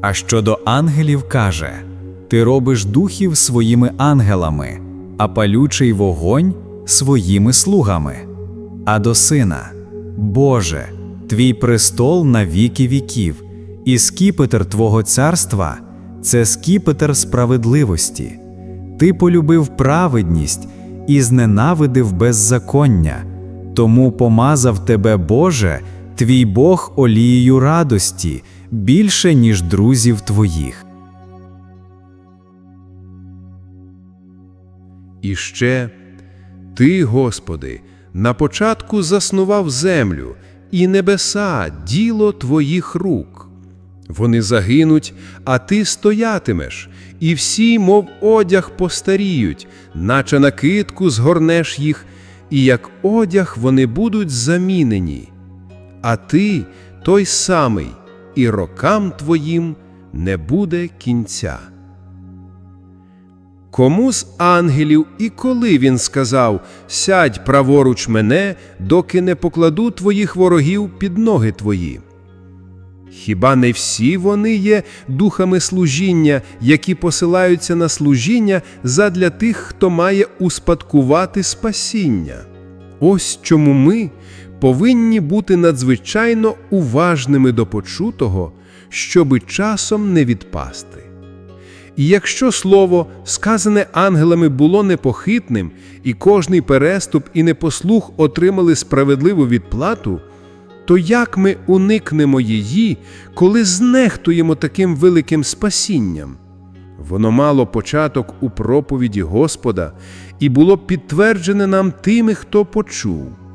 А щодо ангелів каже: Ти робиш духів своїми ангелами, а палючий вогонь своїми слугами. А до сина, Боже, твій престол на віки віків, і скіпетр Твого царства це скіпетр справедливості. Ти полюбив праведність і зненавидив беззаконня, тому помазав тебе, Боже, твій Бог олією радості більше, ніж друзів твоїх. І ще Ти, Господи, на початку заснував землю і небеса діло Твоїх рук. Вони загинуть, а ти стоятимеш, і всі, мов одяг, постаріють, наче накидку згорнеш їх, і як одяг вони будуть замінені. А ти той самий, і рокам твоїм не буде кінця. Кому з ангелів і коли він сказав Сядь праворуч мене, доки не покладу твоїх ворогів під ноги твої? Хіба не всі вони є духами служіння, які посилаються на служіння задля тих, хто має успадкувати спасіння? Ось чому ми повинні бути надзвичайно уважними до почутого, щоби часом не відпасти. І якщо слово, сказане ангелами, було непохитним, і кожний переступ і непослух отримали справедливу відплату, то як ми уникнемо її, коли знехтуємо таким великим спасінням? Воно мало початок у проповіді Господа і було підтверджене нам тими, хто почув.